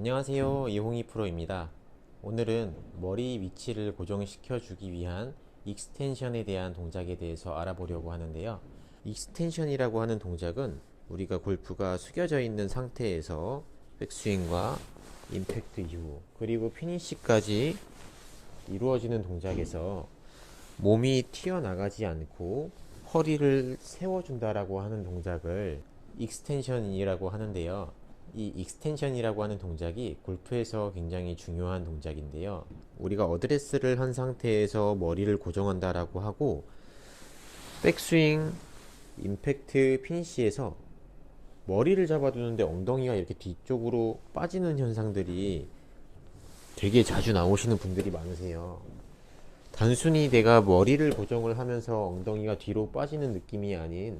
안녕하세요. 이홍희 프로입니다. 오늘은 머리 위치를 고정시켜 주기 위한 익스텐션에 대한 동작에 대해서 알아보려고 하는데요. 익스텐션이라고 하는 동작은 우리가 골프가 숙여져 있는 상태에서 백스윙과 임팩트 이후 그리고 피니시까지 이루어지는 동작에서 몸이 튀어나가지 않고 허리를 세워준다라고 하는 동작을 익스텐션이라고 하는데요. 이 익스텐션이라고 하는 동작이 골프에서 굉장히 중요한 동작인데요. 우리가 어드레스를 한 상태에서 머리를 고정한다라고 하고 백스윙, 임팩트, 피니시에서 머리를 잡아두는데 엉덩이가 이렇게 뒤쪽으로 빠지는 현상들이 되게 자주 나오시는 분들이 많으세요. 단순히 내가 머리를 고정을 하면서 엉덩이가 뒤로 빠지는 느낌이 아닌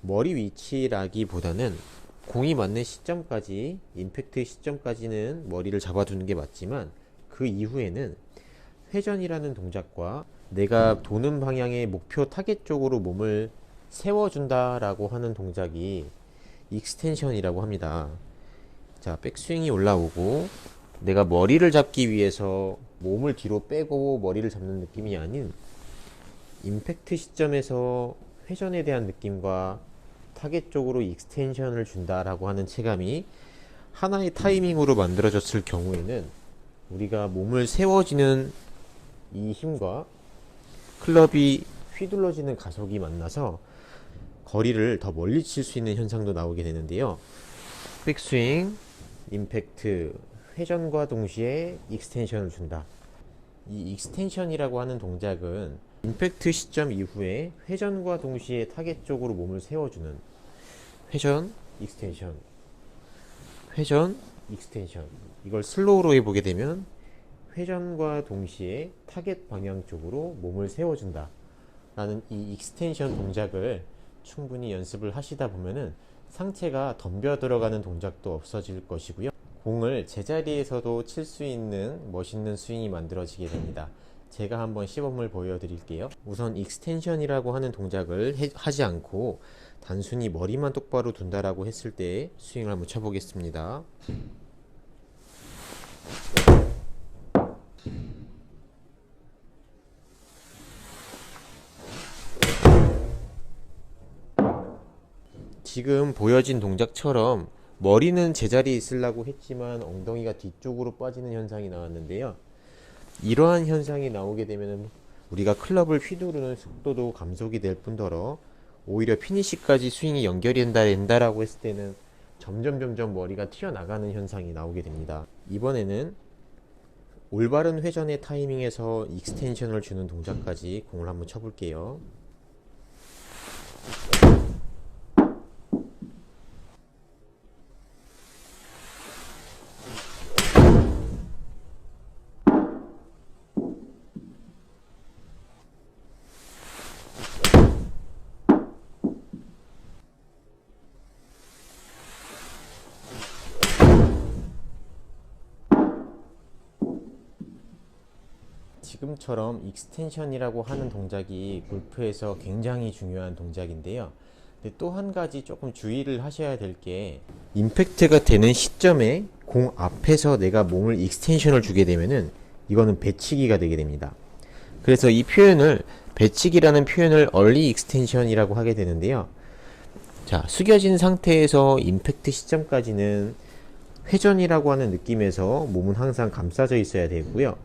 머리 위치라기보다는 공이 맞는 시점까지 임팩트 시점까지는 머리를 잡아두는 게 맞지만 그 이후에는 회전이라는 동작과 내가 도는 방향의 목표 타겟 쪽으로 몸을 세워준다라고 하는 동작이 익스텐션이라고 합니다. 자, 백스윙이 올라오고 내가 머리를 잡기 위해서 몸을 뒤로 빼고 머리를 잡는 느낌이 아닌 임팩트 시점에서 회전에 대한 느낌과 타겟 쪽으로 익스텐션을 준다라고 하는 체감이 하나의 타이밍으로 만들어졌을 경우에는 우리가 몸을 세워지는 이 힘과 클럽이 휘둘러지는 가속이 만나서 거리를 더 멀리 칠 수 있는 현상도 나오게 되는데요. 백스윙, 임팩트, 회전과 동시에 익스텐션을 준다. 이 익스텐션이라고 하는 동작은 임팩트 시점 이후에 회전과 동시에 타겟 쪽으로 몸을 세워주는 회전, 익스텐션, 회전, 익스텐션. 이걸 슬로우로 해보게 되면 회전과 동시에 타겟 방향 쪽으로 몸을 세워준다. 라는 이 익스텐션 동작을 충분히 연습을 하시다 보면은 상체가 덤벼 들어가는 동작도 없어질 것이고요. 공을 제자리에서도 칠 수 있는 멋있는 스윙이 만들어지게 됩니다. 제가 한번 시범을 보여드릴게요. 우선 익스텐션이라고 하는 동작을 해- 하지 않고 단순히 머리만 똑바로 둔다라고 했을 때 스윙을 한번 쳐보겠습니다. 지금 보여진 동작처럼 머리는 제자리에 있으려고 했지만 엉덩이가 뒤쪽으로 빠지는 현상이 나왔는데요. 이러한 현상이 나오게 되면 우리가 클럽을 휘두르는 속도도 감속이 될 뿐더러 오히려 피니시까지 스윙이 연결이 된다, 된다라고 했을 때는 점점 점점 머리가 튀어나가는 현상이 나오게 됩니다. 이번에는 올바른 회전의 타이밍에서 익스텐션을 주는 동작까지 공을 한번 쳐볼게요. 지금처럼 익스텐션이라고 하는 동작이 골프에서 굉장히 중요한 동작인데요. 또 한 가지 조금 주의를 하셔야 될 게 임팩트가 되는 시점에 공 앞에서 내가 몸을 익스텐션을 주게 되면은 이거는 배치기가 되게 됩니다. 그래서 이 표현을 배치기라는 표현을 얼리 익스텐션이라고 하게 되는데요. 자, 숙여진 상태에서 임팩트 시점까지는 회전이라고 하는 느낌에서 몸은 항상 감싸져 있어야 되고요.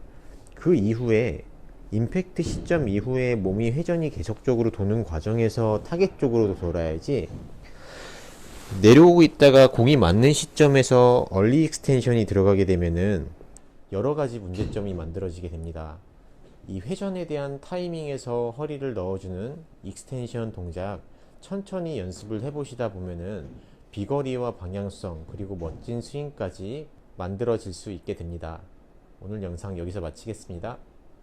그 이후에 임팩트 시점 이후에 몸이 회전이 계속적으로 도는 과정에서 타겟 쪽으로 돌아야지 내려오고 있다가 공이 맞는 시점에서 얼리 익스텐션이 들어가게 되면은 여러 가지 문제점이 만들어지게 됩니다. 이 회전에 대한 타이밍에서 허리를 넣어주는 익스텐션 동작 천천히 연습을 해보시다 보면은 비거리와 방향성 그리고 멋진 스윙까지 만들어질 수 있게 됩니다. 오늘 영상 여기서 마치겠습니다.